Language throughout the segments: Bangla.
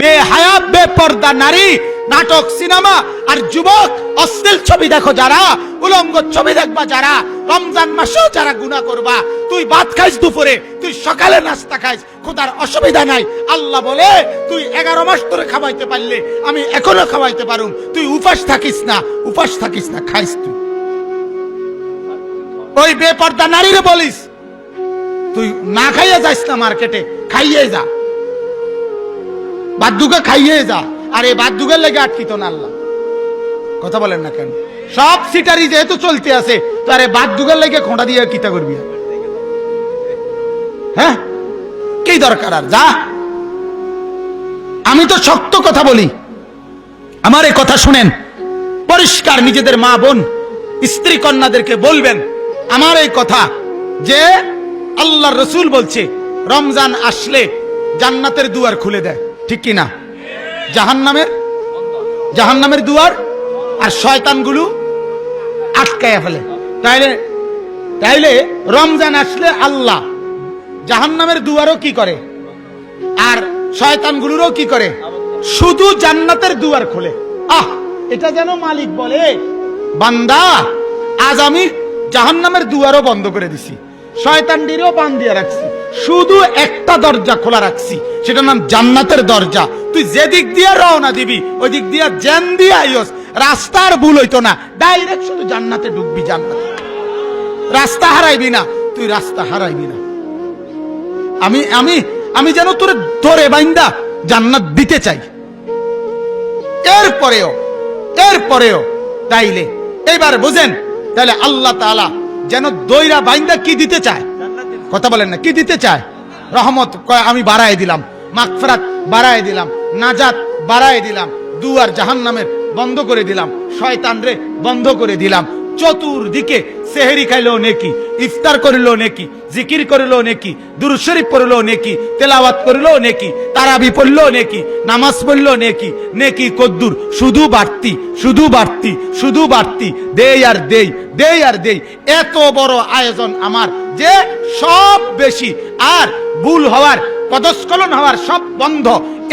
বেহায়া বেপর্দা নারী, নাটক, সিনেমা আর যুবক, অশ্লীল ছবি দেখো যারা, উলঙ্গ ছবি দেখবা যারা, রমজান মাসেও যারা গুনাহ করবা, তুই ভাত খাইস দুপুরে, তুই সকালে নাস্তা খাইস, খোদার অসুবিধা নাই। আল্লাহ বলে, তুই এগারো মাস ধরে খাওয়াইতে পারলে, আমি এখনও খাওয়াইতে পারুম। তুই উপাস থাকিস না, উপাস থাকিস না, খাইস তুই। ওই বেপর্দা নারীরে বলিস, তুই না খাইয়ে যাস না মার্কেটে খাইয়ে যা। বাদ্যুকে খাইয়ে যা। আর এই বাদ্যুকের লেগে আটকিত না আল্লাহ। কথা বলেন না কেন? সব সিটারি যেহেতু চলতে আছে, তো আরে বাদ্যুকের লেগে খোঁড়া দিয়ে কিতা করবি হ্যাঁ? কি দরকার আর? যা। আমি তো শক্ত কথা বলি। আমার এই কথা শুনেন। পরিষ্কার নিজেদের মা বোন, স্ত্রী কন্যাদেরকে বলবেন আমার এই কথা যে আল্লাহ রসুল বলছে, রমজান আসলে জান্নাতের দুয়ার খুলে দেয়। ঠিক কি না জাহান্নামের? জাহান্নামের দুয়ার আর শয়তানগুলো আটকায়া ফেলে। তাইলে তাইলে রমজান আসলে আল্লাহ। জাহান্নামের দুয়ারও কি করে? আর শয়তানগুলোরও কি করে? শুধু জান্নাতের দুয়ার খোলে। আহ, এটা যেন মালিক বলে। বান্দা, আজ আমি জাহান্নামের দুয়ারও বন্ধ করে দিছি। শয়তানটিরও বান দিয়ে রাখছি। শুধু একটা দরজা খোলা রাখছি, সেটার নাম জান্নাতের দরজা। তুই যে দিক দিয়ে রওনা দিবি, ওই দিক দিয়ে জ্যান দিয়ে আইস, রাস্তার ভুল হইতো না, ডাইরেক্ট শুধু জান্নাতে ঢুকবি জান্নাতে। রাস্তা হারাইবি না, তুই রাস্তা হারাইবি না। আমি আমি আমি যেন তোর ধরে বাইন্দা জান্নাত দিতে চাই। এরপরেও এরপরেও, তাইলে, এবার বুঝেন তাহলে আল্লাহ তাআলা যেন দইরা বাইন্দা কি দিতে চায়? কথা বলেন না। কি দিতে চায়? রহমত আমি বাড়ায় দিলাম। মাকফরাত বাড়ায় দিলাম। নাজাত বাড়ায় দিলাম। দুয়ার জাহান্নামের বন্ধ করে দিলাম। শয়তান রে বন্ধ করে দিলাম। চতুর্দিকে সেহেরি খাইলেও নেকি, ইফতার করিলেও নেকি, জিকির করিলেও নেকি, দুরুদ শরীফ পড়লেও নেকি, তেলাওয়াত করিলেও নেকি, তারাবি পড়লেও নেকি, নামাজ পড়লেও নেকি নেকি কদ্দুর, শুধু বাড়তি শুধু বাড়তি শুধু বাড়তি, দেই আর দেই দেই আর দেই, এত বড় আয়োজন আমার যে সব বেশি, আর ভুল হওয়ার, পদস্খলন হওয়ার সব বন্ধ,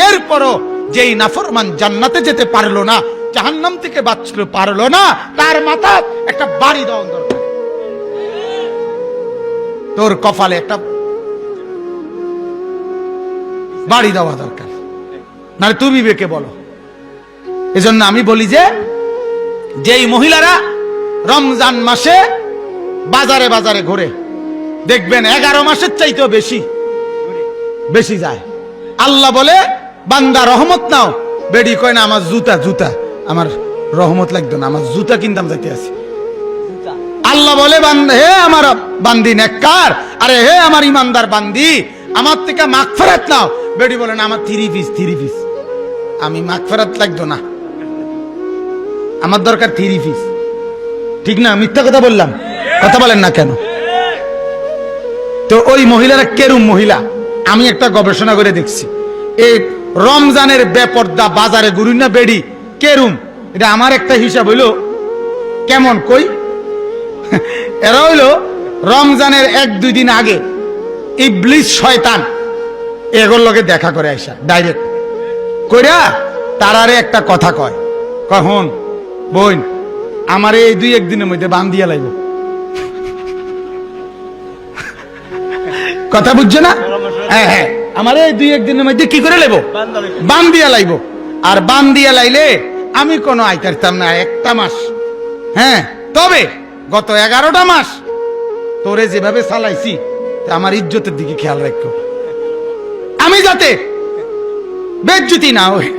এরপরও যেই নাফরমান জান্নাতে যেতে পারল না, জাহান্নাম থেকে বাঁচতে পারল না, তার মাথা একটা বাড়ি দেওয়া তোর কপালে একটা বাড়ি দেওয়া দরকার। না তুমি বেকে বলো। এজন্য আমি বলি যে, যেই মহিলারা রমজান মাসে বাজারে বাজারে ঘুরে, দেখবেন এগারো মাসের চাইতেও বেশি বেশি যায়। আল্লাহ বলে, বান্দা রহমত নাও। বেডি কয় না, আমার জুতা জুতা, আমার রহমত লাগতো না, আমার জুতা কিনতাম যাইতে আছি আল্লাহ বলে হে আমার বান্দি নেককার, আরে হে আমার ইমানদার বান্দি, আমার থেকে মাগফিরাত নাও। বেডি বলে, না, আমার থ্রি পিস থ্রি পিস। আমি মাগফিরাত লাগতো না। আমার দরকার থ্রি পিস। ঠিক না? মিথ্যা কথা বললাম। কথা বলেন না কেন? তো ওই মহিলারা কেরুম মহিলা? আমি একটা গবেষণা করে দেখছি। এই রমজানের বেপর্দা বাজারে গুরু না বেড়ি কেরুম? এটা আমার একটা হিসাব হইল। কেমন? কই? এরা হইল রমজানের এক দুই দিন আগে ইবলিস শয়তান। এগুলোর লগে দেখা করে আইসা ডাইরেক্ট কইরা তারারে একটা কথা কয়। কখন বোন আমার এই দুই একদিনের মধ্যে বান দিয়া লাইব। কথা বুঝছ না? হ্যাঁ হ্যাঁ। আমার এই দুই একদিনের মধ্যে কি করে লেবো বান দিয়া লাইব। আর বান দিয়া লাইলে আমি কোনো আইতারতাম না একটা মাস। হ্যাঁ তবে গত এগারোটা মাস তোরে যেভাবে চালাইছি আমার ইজ্জতের দিকে খেয়াল রাখো। আমি যাতে বেজ্জুতি না হই।